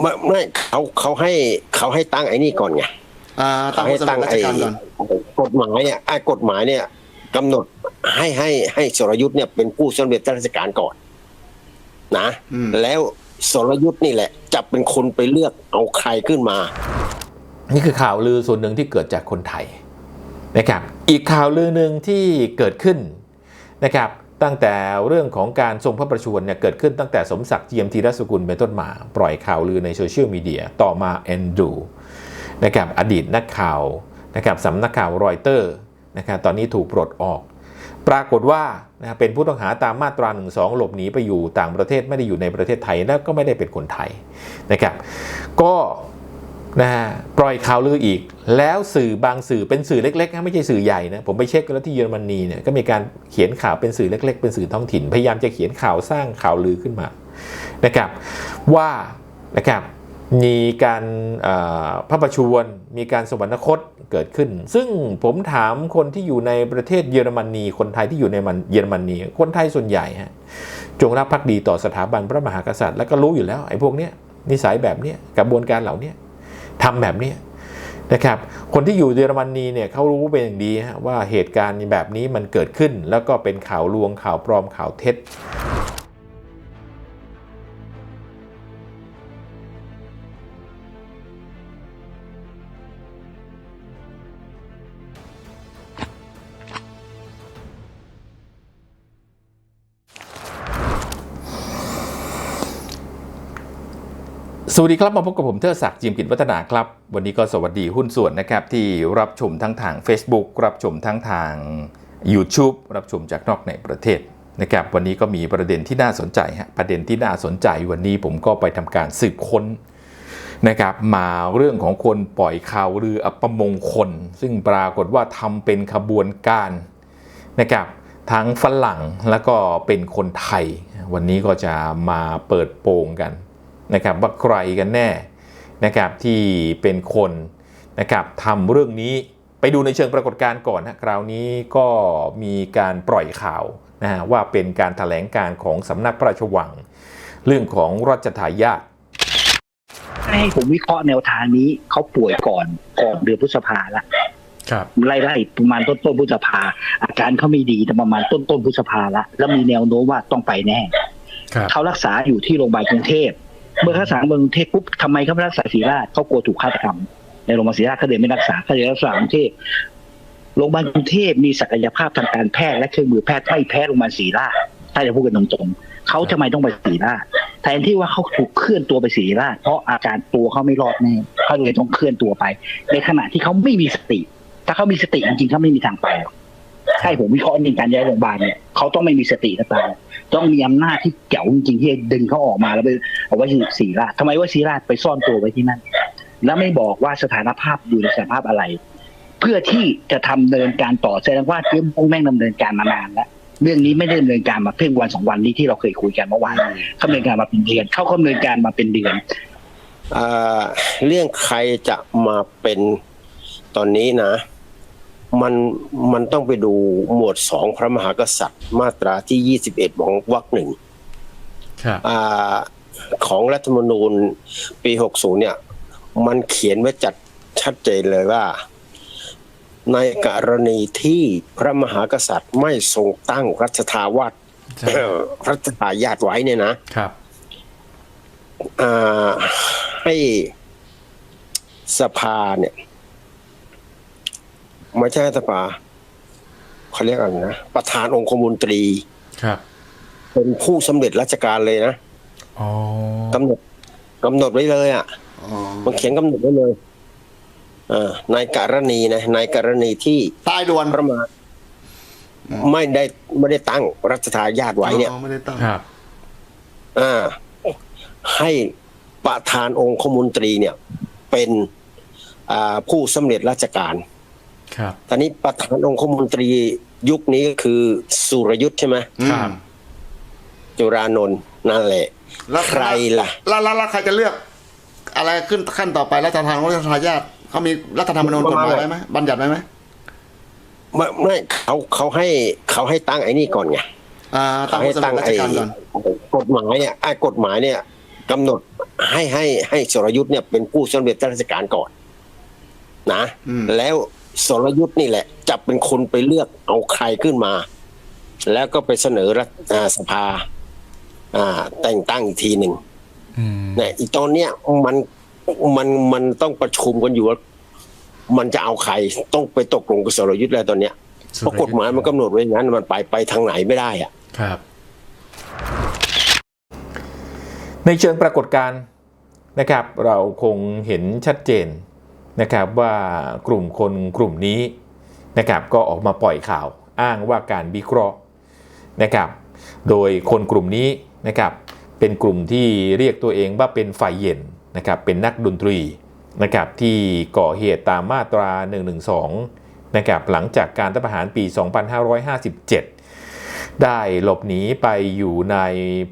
ไม่ไม่เขาเขาให้เขาให้ตั้งไอ้นี่ก่อนไงอ่าตั้เขางให้ผู้สมัตั้คงรราชไอ้การก่อนกฎหมายเนี่ยไอ้กฎหมายเนี่ยกำหนดให้ให้ให้สรยุทธ์เนี่ยเป็นผู้สำเร็จราชการก่อน นะ อืม แล้วสรยุทธ์นี่แหละ จะเป็นคนไปเลือกเอาใครขึ้นมา นี่คือข่าวลือส่วนหนึ่งที่เกิดจากคนไทยนะครับ อีกข่าวลือหนึ่งที่เกิดขึ้นนะครับ ตั้งแต่เรื่องของการทรงพระประชวรเนี่ยเกิดขึ้นตั้งแต่สมศักดิ์เจียมธีรสกุลเป็นต้นมา ปล่อยข่าวลือในโซเชียลมีเดียต่อมาแอนดูนะครับอดีตนักข่าวนะครับสำนักข่าวรอยเตอร์นะครับตอนนี้ถูกปลดออก ปรากฏว่านะเป็นผู้ต้องหาตามมาตรา1นึหลบหนีไปอยู่ต่างประเทศไม่ได้อยู่ในประเทศไทย แล้วก็ไม่ได้เป็นคนไทยนะครับ ก็ นะฮะปล่อยข่าวลืออีก แล้วสื่อบางสื่อเป็นสื่อเล็กๆนะไม่ใช่สื่อใหญ่นะผมไปเช็คแล้วที่เยอรมนีเนี่ยก็มีการเขียนข่าวเป็นสื่อเล็ก ๆ เป็นสื่อท้องถิ่น พยายามจะเขียนข่าวสร้างข่าวลือขึ้นมานะครับว่านะครับมีการพระประชวรมีการสวรรคตเกิดขึ้น ซึ่งผมถามคนที่อยู่ในประเทศเยอรมนี คนไทยที่อยู่ในมันเยอรมนี คนไทยส่วนใหญ่ฮะจงรักภักดีต่อสถาบันพระมหากษัตริย์ แล้วก็รู้อยู่แล้วไอ้พวกเนี้ยนิสัยแบบเนี้ยกระบวนการเหล่านี้ ทำแบบนี้นะครับ คนที่อยู่เยอรมนีเนี่ยเขารู้เป็นอย่างดีฮะว่าเหตุการณ์แบบนี้มันเกิดขึ้น แล้วก็เป็นข่าวลวงข่าวปลอมข่าวเท็จ สวัสดีครับ มาพบกับผมเทอศักดิ์จิมกิจวัฒนาครับ วันนี้ก็สวัสดีหุ้นส่วนนะครับ ที่รับชมทั้งทาง Facebook รับชมทั้งทาง YouTube รับชมจากนอกในประเทศนะครับวันนี้ก็มีประเด็นที่น่าสนใจฮะประเด็นที่น่าสนใจวันนี้ผมก็ไปทำการสืบค้นนะครับมาเรื่องของคนปล่อยข่าวลืออัปมงคล ซึ่งปรากฏว่าทำเป็นขบวนการนะครับทั้งฝรั่งแล้วก็เป็นคนไทย วันนี้ก็จะมาเปิดโปงกัน นะครับว่าใครกันแน่นะครับที่เป็นคนนะครับทำเรื่องนี้ไปดูในเชิงปรากฏการณ์ก่อนนะคราวนี้ก็มีการปล่อยข่าวนะฮะว่าเป็นการถแถลงการของสำนักพระราชวัง เรื่องของรัชทายาทให้ผมวิเคราะห์แนวทางนี้เขาป่วยก่อนก่อนเดือนพฤษภาละครับไล่ไล่ประมาณต้นต้นพฤษภา อาการเขาไม่ดีแต่ประมาณต้นต้นพฤษภาละแล้วมีแนวโน้มว่าต้องไปแน่ครับเขารักษาอยู่ที่โรงพยาบาลกรุงเทพ เมื่อเขารักษาเมืองกรุงเทพปุ๊บทำไมเขาไม่รักษาศีราชเขากลัวถูกฆาตกรรมในโรงพยาบาลศรีราชเขาเลยไม่รักษาเขาเลยรักษากรุงเทพโรงพยาบาลกรุงเทพมีศักยภาพทางการแพทย์และเครื่องมือแพทย์ไม่แพ้โรงพยาบาลศรีราชถ้าจะพูดกันตรงๆเขาทำไมต้องไปศรีราชแทนที่ว่าเขาถูกเคลื่อนตัวไปศรีราชเพราะอาการตัวเขาไม่รอดแน่เขาเลยต้องเคลื่อนตัวไป ในขณะที่เขาไม่มีสติ ถ้าเขามีสติจริงๆเขาไม่มีทางไปใช่ผมวิเคราะห์ในการย้ายโรงพยาบาลเนี่ยเขาต้องไม่มีสตินะตา ต้องมีอำนาจที่เจ๋วจริงๆที่ดึงเขาออกมาแล้วไปเอาไว้ที่ศรีราชทำไมว่าศรีราชไปซ่อนตัวไว้ที่นั่น แล้วไม่บอกว่าสถานภาพอยู่ในสถานภาพอะไร เพื่อที่จะทำเนินการต่อแสดงว่าเตรียมพงแม่งดำเนินการมานานแล้วเรื่องนี้ไม่ได้ดำเนินการมาเพิ่งวันสองวันนี้ที่เราเคยคุยกันเมื่อวานเขาดำเนินการมาเป็นเดือน เขาดำเนินการมาเป็นเดือนเรื่องใครจะมาเป็นตอนนี้นะ มันมันต้องไปดูหมวดสองพระมหากษัตริย์ มาตราที่ยี่สิบเอ็ดของวรรคหนึ่งครับอาของรัฐธรรมนูญปีหกศูนย์เนี่ย มันเขียนไว้จัดชัดเจนเลยว่า ในกรณีที่พระมหากษัตริย์ไม่ทรงตั้งรัชทาวาสใช่เอ่อรัชทายาทไว้เนี่ยนะครับอ่าให้สภาเนี่ย ไม่ใช่สภาเขาเรียกอะไรนะประธานองคมนตรีครับ เป็นผู้สำเร็จราชการเลยนะอ๋อกำหนดกำหนดไว้เลยอะอ๋อมันเขียนกำหนดไว้เลยอ่าในกรณีนะในกรณีที่ตายด่วนพระมหาไม่ได้ไม่ได้ตั้งรัชทายาทไว้เนี่ยอ๋อไม่ได้ตั้งครับอ่าให้ประธานองคมนตรีเนี่ย เป็นอ่าผู้สำเร็จราชการ ครับ ตอนนี้ประธานองคมนตรียุคนี้ก็คือสุรยุทธ์ใช่ไหมครับจุรานนท์นั่นแหละแล้วใครล่ะแล้วแล้วแล้วใครจะเลือก อะไรขึ้นขั้นต่อไปรัฐธรรมนูญรัฐทายาทเขามีรัฐธรรมนูญกฎหมายไว้ไหมบัญญัติไว้ไหมไม่ไม่เขาเขาให้เขาให้ตั้งไอ้นี่ก่อนไงอ่าตั้เขางให้ผู้สมัตั้คงรราชไอ้การก่อนกฎหมายเนี่ยไอ้กฎหมายเนี่ยกำหนดให้ให้ให้สรยุทธ์เนี่ยเป็นผู้สำเร็จราชการก่อน นะอืมแล้ว สรยุทธ์นี่แหละ จะเป็นคนไปเลือกเอาใครขึ้นมา แล้วก็ไปเสนอรัฐอ่าสภา อ่า แต่งตั้งอีกทีหนึ่งอืมเนี่ยอีตอนเนี้ยมันมันมันต้องประชุมกันอยู่ว่ามันจะเอาใครต้องไปตกลงกับสรยุทธ์แล้วตอนเนี้ยเพราะกฎหมายมันกำหนดไว้อย่างนั้นมันไปไปทางไหนไม่ได้อะครับ ในเชิงปรากฏการณ์นะครับ เราคงเห็นชัดเจน นะครับว่ากลุ่มคนกลุ่มนี้นะครับก็ออกมาปล่อยข่าวอ้างว่าการวิเคราะห์นะครับโดยคนกลุ่มนี้นะครับเป็นกลุ่มที่เรียกตัวเองว่าเป็นฝ่ายเย็นนะครับเป็นนักดนตรีนะครับที่ก่อเหตุตามมาตรา 112นะครับหลังจากการรัฐประหารปี 2557 ได้หลบหนีไปอยู่ใน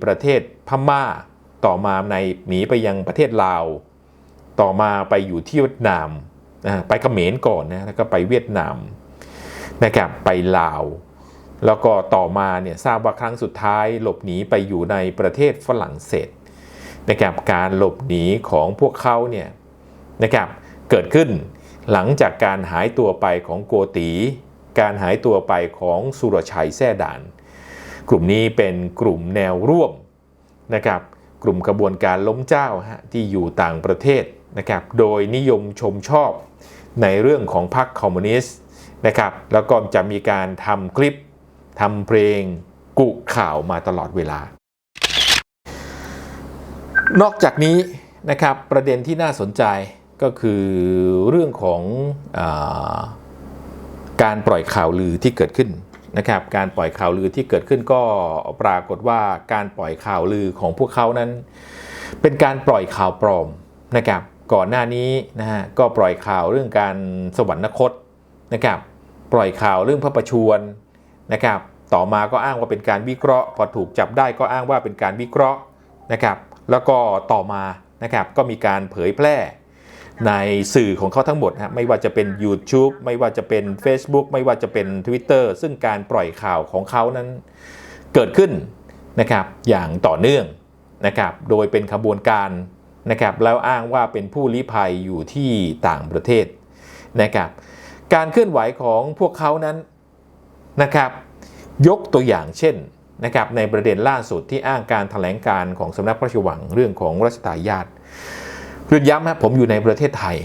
ประเทศพม่า ต่อมาในหนีไปยังประเทศลาว ต่อมาไปอยู่ที่เวียดนามนะไปเขมรก่อนนะแล้วก็ไปเวียดนามนะครับไปลาว แล้วก็ต่อมาเนี่ยทราบว่าครั้งสุดท้ายหลบหนีไปอยู่ในประเทศฝรั่งเศสนะครับการหลบหนีของพวกเขาเนี่ยนะครับเกิดขึ้นหลังจากการหายตัวไปของโกตี การหายตัวไปของสุรชัยแท่ด่าน กลุ่มนี้เป็นกลุ่มแนวร่วมนะครับกลุ่มกระบวนการล้มเจ้าฮะที่อยู่ต่างประเทศนะครับโดยนิยมชมชอบในเรื่องของพรรคคอมมิวนิสต์นะครับแล้วก็จะมีการทำคลิปทำเพลงกุข่าวมาตลอดเวลา นอกจากนี้นะครับประเด็นที่น่าสนใจก็คือเรื่องของอาการปล่อยข่าวลือที่เกิดขึ้นนะครับการปล่อยข่าวลือที่เกิดขึ้นก็ปรากฏว่าการปล่อยข่าวลือของพวกเขานั้น เป็นการปล่อยข่าวปลอมนะครับ ก่อนหน้านี้นะฮะก็ปล่อยข่าวเรื่องการสวรรคตนะครับปล่อยข่าวเรื่องพระประชวรนะครับต่อมาก็อ้างว่าเป็นการวิเคราะห์ พอถูกจับได้ก็อ้างว่าเป็นการวิเคราะห์นะครับแล้วก็ต่อมานะครับก็มีการเผยแพร่ในสื่อของเขาทั้งหมดฮะไม่ว่าจะเป็น YouTube ไม่ว่าจะเป็น Facebook ไม่ว่าจะเป็น Twitter ซึ่งการปล่อยข่าวของเขานั้นเกิดขึ้นนะครับอย่างต่อเนื่องนะครับโดยเป็นขบวนการ นะครับแล้วอ้างว่าเป็นผู้ลี้ภัยอยู่ที่ต่างประเทศนะครับการเคลื่อนไหวของพวกเขานั้นนะครับยกตัวอย่างเช่นนะครับในประเด็นล่าสุดที่อ้างการถแถลงการของสำนักพระราชวังเรื่องของรัชทายาทเรียนย้ำนะผมอยู่ในประเทศไทย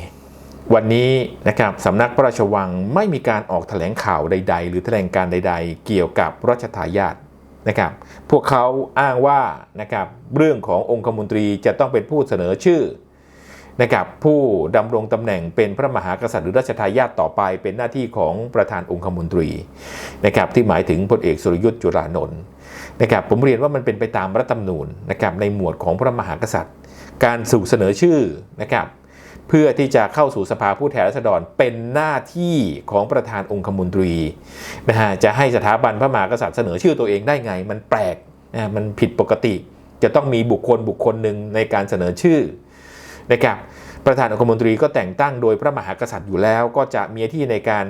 วันนี้นะครับสำนักพระราชวังไม่มีการออกแถลงข่าวใด ๆ หรือแถลงการใด ๆ เกี่ยวกับรัชทายาท นะครับพวกเขาอ้างว่านะครับเรื่องขององคมนตรีจะต้องเป็นผู้เสนอชื่อนะครับผู้ดำรงตำแหน่งเป็นพระมหากษัตริย์หรือรัชทายาทต่อไปเป็นหน้าที่ของประธานองคมนตรีนะครับที่หมายถึงพลเอกสุรยุทธ์จุลานนท์นะครับผมเรียนว่ามันเป็นไปตามรัฐธรรมนูญนะครับในหมวดของพระมหากษัตริย์ การสู่เสนอชื่อนะครับ เพื่อที่จะเข้าสู่สภาผู้แทนราษฎรเป็นหน้าที่ของประธานองคมนตรีนะฮะจะให้สถาบันพระมหากษัตริย์เสนอชื่อตัวเองได้ไง มันแปลกนะมันผิดปกติ จะต้องมีบุคคลบุคคลหนึ่งในการเสนอชื่อนะครับประธานองคมนตรีก็แต่งตั้งโดยพระมหากษัตริย์อยู่แล้ว ก็จะมีที่ในการ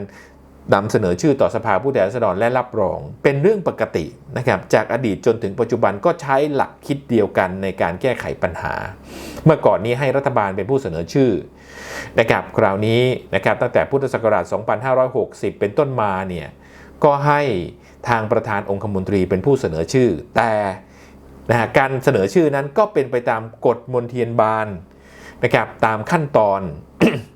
นำเสนอชื่อต่อสภาผู้แทนราษฎรและรับรอง เป็นเรื่องปกตินะครับจากอดีตจนถึงปัจจุบันก็ใช้หลักคิดเดียวกันในการแก้ไขปัญหา เมื่อก่อนนี้ให้รัฐบาลเป็นผู้เสนอชื่อนะครับคราวนี้นะครับตั้งแต่พุทธศักราช 2560 เป็นต้นมาเนี่ยก็ให้ทางประธานองคมนตรีเป็นผู้เสนอชื่อ แต่นะฮะการเสนอชื่อนั้นก็เป็นไปตามกฎมนเทียนบานนะครับตามขั้นตอน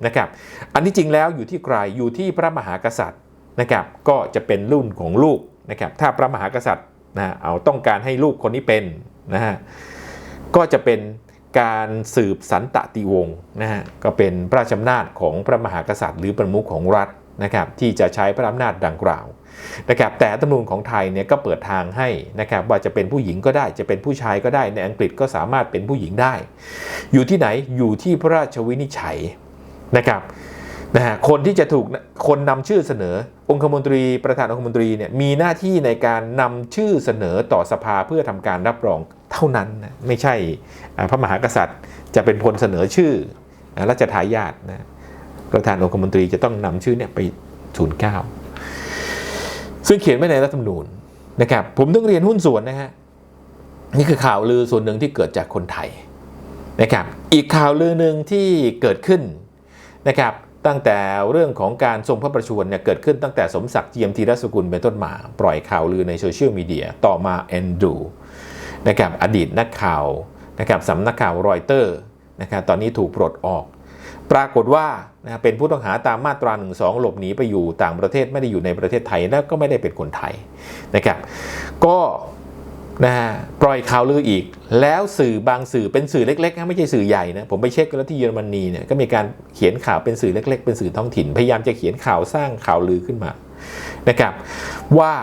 นะครับอันที่จริงแล้วอยู่ที่ใครอยู่ที่พระมหากษัตริย์นะครับก็จะเป็นรุ่นของลูกนะครับถ้าพระมหากษัตริย์นะเอาต้องการให้ลูกคนนี้เป็นนะฮะก็จะเป็นการสืบสันตติวงศ์นะฮะก็เป็นพระราชอำนาจของพระมหากษัตริย์ หรือประมุขของรัฐนะครับที่จะใช้พระอำนาจดังกล่าวนะครับแต่รัฐธรรมนูญของไทยเนี่ยก็เปิดทางให้นะครับว่าจะเป็นผู้หญิงก็ได้จะเป็นผู้ชายก็ได้ในอังกฤษก็สามารถเป็นผู้หญิงได้ อยู่ที่ไหนอยู่ที่พระราชวินิจฉัย นะครับนะฮะคนที่จะถูกคนนำชื่อเสนอ องคมนตรีประธานองคมนตรีเนี่ยมีหน้าที่ในการนำชื่อเสนอต่อสภาเพื่อทำการรับรองเท่านั้นนะไม่ใช่พระมหากษัตริย์จะเป็นคนเสนอชื่อรัชทายาทนะประธานองคมนตรีจะต้องนำชื่อเนี่ยไปทูลเก้าซึ่งเขียนไว้ในรัฐธรรมนูญนะครับผมต้องเรียนหุ้นส่วนนะฮะนี่คือข่าวลือส่วนหนึ่งที่เกิดจากคนไทยนะครับอีกข่าวลือหนึ่งที่เกิดขึ้น นะครับตั้งแต่เรื่องของการทรงพระประชวรเนี่ยเกิดขึ้นตั้งแต่สมศักดิ์เจียมธีรสกุลเป็นต้นมา ปล่อยข่าวลือในโซเชียลมีเดียต่อมาแอนดูนะครับอดีตนักข่าวนะครับสำนักข่าวรอยเตอร์นะครับตอนนี้ถูกปลดออก ปรากฏว่านะเป็นผู้ต้องหาตามมาตรา1 2หลบหนีไปอยู่ต่างประเทศไม่ได้อยู่ในประเทศไทยแล้วก็ไม่ได้เป็นคนไทยนะครับก็ นะฮะปล่อยข่าวลืออีก แล้วสื่อบางสื่อเป็นสื่อเล็กๆนะไม่ใช่สื่อใหญ่นะผมไปเช็คกันแล้วที่เยอรมนีเนี่ยก็มีการเขียนข่าวเป็นสื่อเล็ก ๆ เป็นสื่อท้องถิ่น พยายามจะเขียนข่าวสร้างข่าวลือขึ้นมานะครับว่า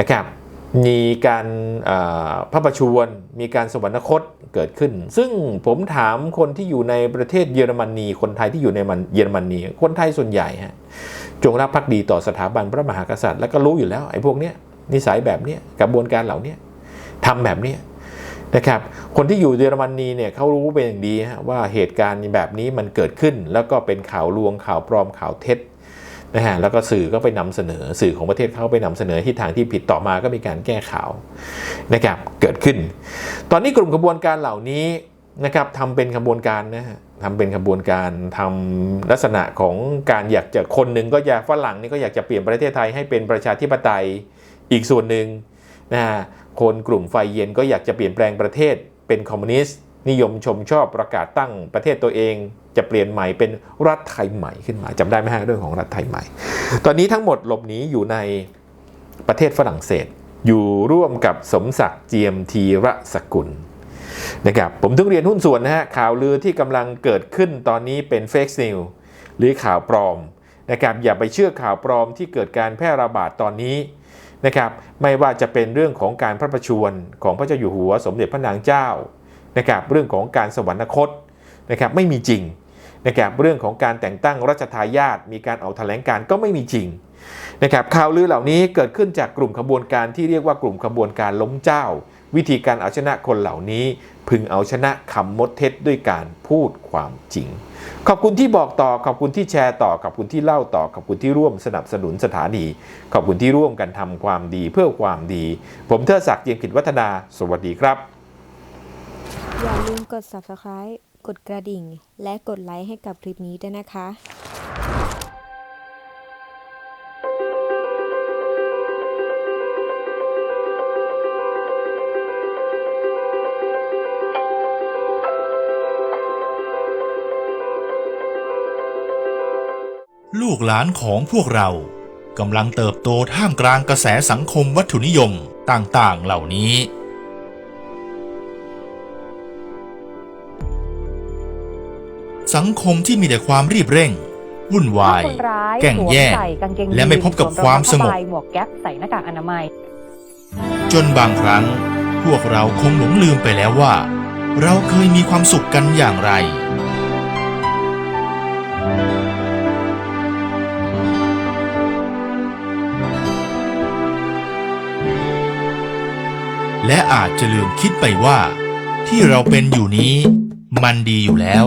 นะครับมีการพระประชวรมีการสวรรคตเกิดขึ้น ซึ่งผมถามคนที่อยู่ในประเทศเยอรมนี คนไทยที่อยู่ในเยอรมนี คนไทยส่วนใหญ่ฮะจงรักภักดีต่อสถาบันพระมหากษัตริย์ แล้วก็รู้อยู่แล้วไอ้พวกเนี้ยนิสัยแบบเนี้ยกระบวนการเหล่านี้ ทำแบบนี้นะครับ คนที่อยู่เยอรมนีเนี่ยเขารู้เป็นอย่างดีว่าเหตุการณ์แบบนี้มันเกิดขึ้น แล้วก็เป็นข่าวลวงข่าวปลอมข่าวเท็จนะฮะแล้วก็สื่อก็ไปนำเสนอสื่อของประเทศเขาไปนำเสนอที่ทางที่ผิดต่อมาก็มีการแก้ข่าวนะครับเกิดขึ้น ตอนนี้กลุ่มขบวนการเหล่านี้นะครับทำเป็นขบวนการนะฮะทำเป็นขบวนการทำลักษณะของการอยากจะคนหนึ่งก็อยากฝรั่งนี่ก็อยากจะเปลี่ยนประเทศไทยให้เป็นประชาธิปไตยอีกส่วนหนึ่งนะฮะ คนกลุ่มไฟเย็นก็อยากจะเปลี่ยนแปลงประเทศเป็นคอมมิวนิสต์ นิยมชมชอบประกาศตั้งประเทศตัวเอง จะเปลี่ยนใหม่เป็นรัฐไทยใหม่ขึ้นมาจำได้ไหมฮะเรื่องของรัฐไทยใหม่ ตอนนี้ทั้งหมดหลบหนีอยู่ในประเทศฝรั่งเศส อยู่ร่วมกับสมศักดิ์เจียมทีระสกุลนะครับผมถึงเรียนหุ้นส่วนนะฮะข่าวลือที่กำลังเกิดขึ้นตอนนี้เป็นเฟกซิลหรือข่าวปลอมนะครับอย่าไปเชื่อข่าวปลอมที่เกิดการแพร่ระบาดตอนนี้ นะครับไม่ว่าจะเป็นเรื่องของการพระประชวรของพระเจ้าอยู่หัวสมเด็จพระนางเจ้านะครับเรื่องของการสวรรคตนะครับไม่มีจริงนะครับเรื่องของการแต่งตั้งรัชทายาทมีการออกแถลงการก็ไม่มีจริงนะครับข่าวลือเหล่านี้เกิดขึ้นจากกลุ่มขบวนการที่เรียกว่ากลุ่มขบวนการล้มเจ้า วิธีการเอาชนะคนเหล่านี้ พึงเอาชนะคำมดเท็จด้วยการพูดความจริง ขอบคุณที่บอกต่อขอบคุณที่แชร์ต่อขอบคุณที่เล่าต่อขอบคุณที่ร่วมสนับสนุนสถานี ขอบคุณที่ร่วมกันทำความดีเพื่อความดี ผมเทิดศักดิ์เจียมกิจวัฒนา สวัสดีครับ อย่าลืมกด subscribe กดกระดิ่ง และกดไลค์ให้กับคลิปนี้ด้วยนะคะ กหลานของพวกเรากำลังเติบโตท่ามกลางกระแสสังคมวัตถุนิยมต่างๆเหล่านี้ สังคมที่มีแต่ความรีบเร่ง วุ่นวายถ้คนร้ายแกล้งสวมแย่ใส่กางเกงและไม่พบกับสรความสงบผ้ใบหมวกแก๊ปใส่หน้ากากอนามัย จนบางครั้งพวกเราคงหลงลืมไปแล้วว่า เราเคยมีความสุขกันอย่างไร และอาจจะลืมคิดไปว่า ที่เราเป็นอยู่นี้ มันดีอยู่แล้ว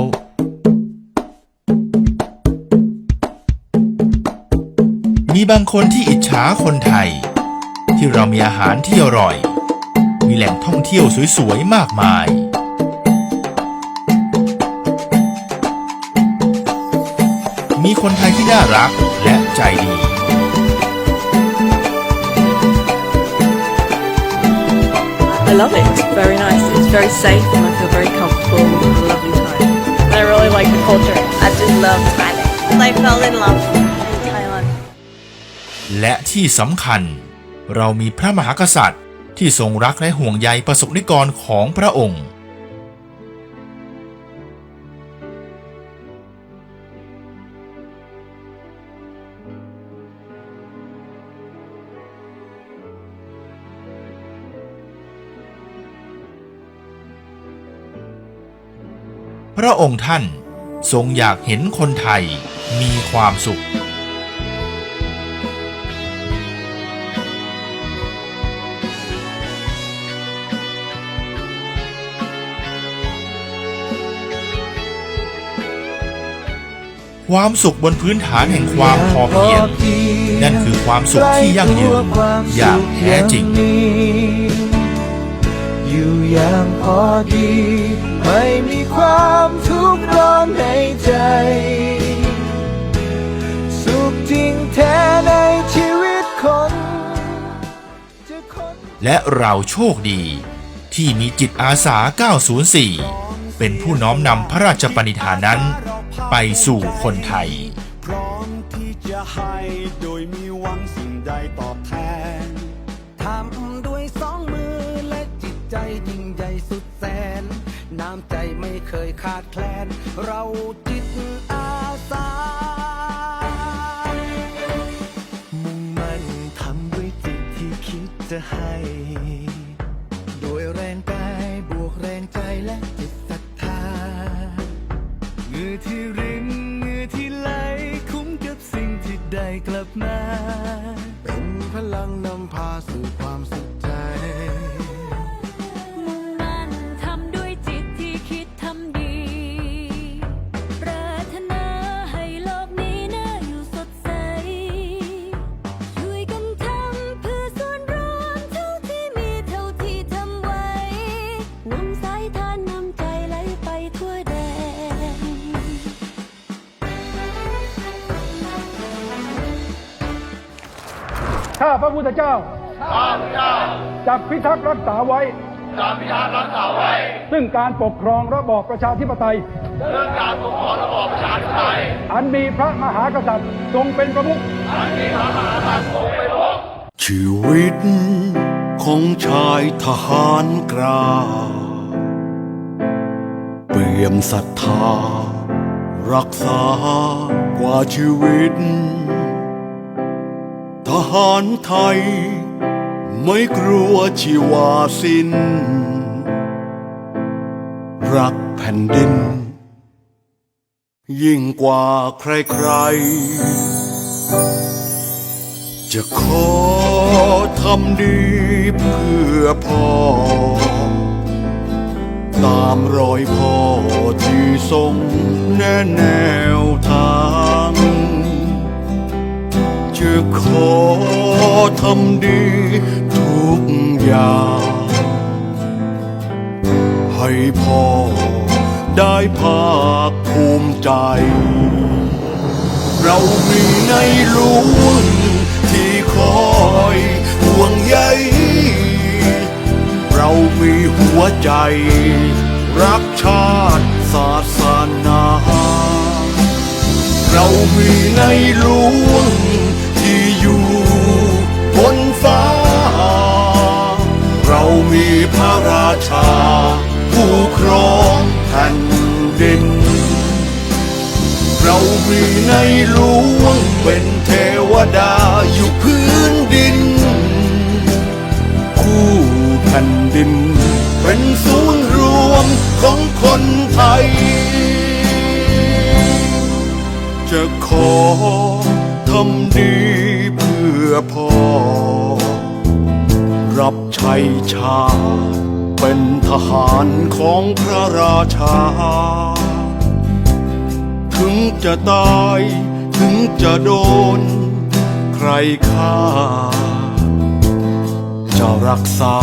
มีบางคนที่อิจฉาคนไทย ที่เรามีอาหารที่อร่อย มีแหล่งท่องเที่ยวสวยๆมากมาย มีคนไทยที่น่ารักและใจดี love it. It's very nice. It's very safe and I feel very comfortable and a lovely time. I really like the culture. I just love Thailand. I fell in love with Thailand. และที่สำคัญ เรามีพระมหากษัตริย์ที่ทรงรักและห่วงใยประสบนิกรของพระองค์ ระองค์ท่านทรงอยากเห็นคนไทยมีความสุข ความสุขบนพื้นฐานแห่งความพอเพียง นั่นคือความสุขที่ยั่งยืนอย่างแท้จริง ออยู่อย่างพอดี ไม่มีความทุกข์ร้อนในใจ สุขจริงแท้ในชีวิตคนจะคนและเราโชคดี ที่มีจิตอาสา 904 เป็นผู้น้อมนำพระราชปณิธานนั้น ไปสู่คนไทย พร้อมที่จะให้โดยมีหวังสิ่งใดตอบแทนทำามใจไม่เคยขาดแคลน เราจิตอาสา มุ่งมั่นทำด้วยจิตที่คิดจะให้ ข้าพระพุทธเจ้า ข้าพระเจ้าจักพิทักษ์รักษาไว้จักพิทักษ์รักษาไว้ ซึ่งการปกครองระบอบประชาธิปไตยเรื่องการปกครองระบอบประชาธิปไตย อันมีพระมหากษัตริย์ทรงเป็นประมุขชีวิตของชายทหารกล้าเปี่ยมศรัทธา รักษากว่าชีวิต ทหารไทย ไม่กลัวชีวาสิ้น รักแผ่นดิน ยิ่งกว่าใครๆ จะขอทำดีเพื่อพ่อ ตามรอยพ่อที่ทรงแนะแนวทาง จะขอทำดีทุกอย่าง ให้พ่อได้ภาคภูมิใจ เรามีในหลวงที่คอยห่วงใย เรามีหัวใจ รักชาติศาสนา เรามีในหลวง มีพระราชา ผู้ครองแผ่นดิน เรามีในหลวงเป็นเทวดาอยู่พื้นดิน คู่แผ่นดิน เป็นศูนย์รวมของคนไทย จะขอทำดีเพื่อพ่อ รับใช้ชา เป็นทหารของพระราชา ถึงจะตายถึงจะโดน ใครฆ่า จะรักษา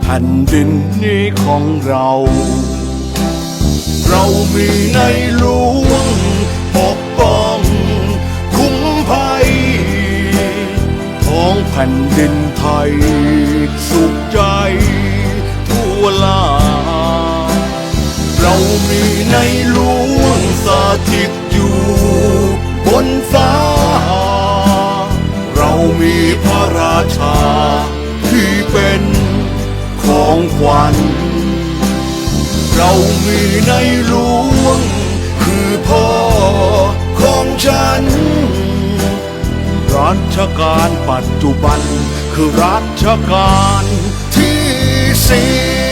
แผ่นดินนี้ของเรา เรามีในหลวงปกป้อง คุ้มภัยท้องแผ่นดิน ยสุขใจทั่วลา เรามีในหลวงสถิตอยู่บนฟ้า เรามีพระราชาที่เป็นของขวัญ เรามีในหลวงคือพ่อของฉันรัชกาลปัจจุบัน คือรัชกาลที่สี่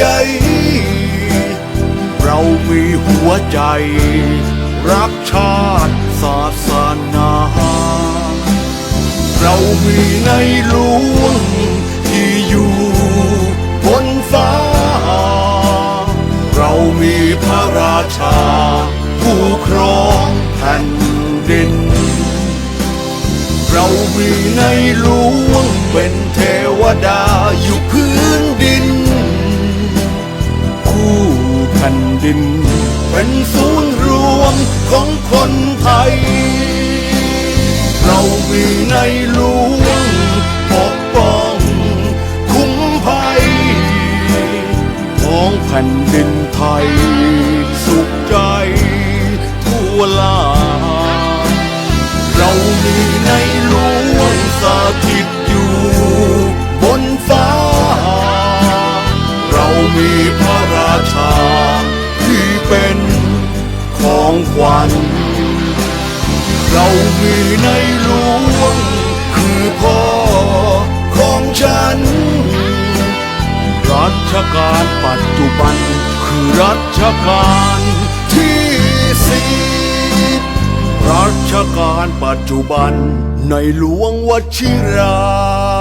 ใยเรามีหัวใจ รักชาติศาสนา เรามีในหลวงที่อยู่บนฟ้า เรามีพระราชา ผู้ครองแผ่นดิน เรามีในหลวงเป็นเทวดาอยู่พื้นดิน แผ่นดิน เป็นศูนย์รวมของคนไทย เรามีในหล วัญเรามีในหลวง คือพ่อของฉัน รัชกาลปัจจุบัน คือรัชกาลที่สิบรัชกาลปัจจุบันในหลวงวชิรา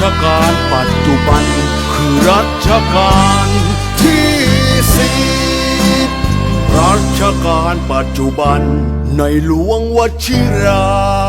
ชกาลปัจจุบัน คือรัชกาลที่สิบรัชกาลปัจจุบันในหลวงวชิรา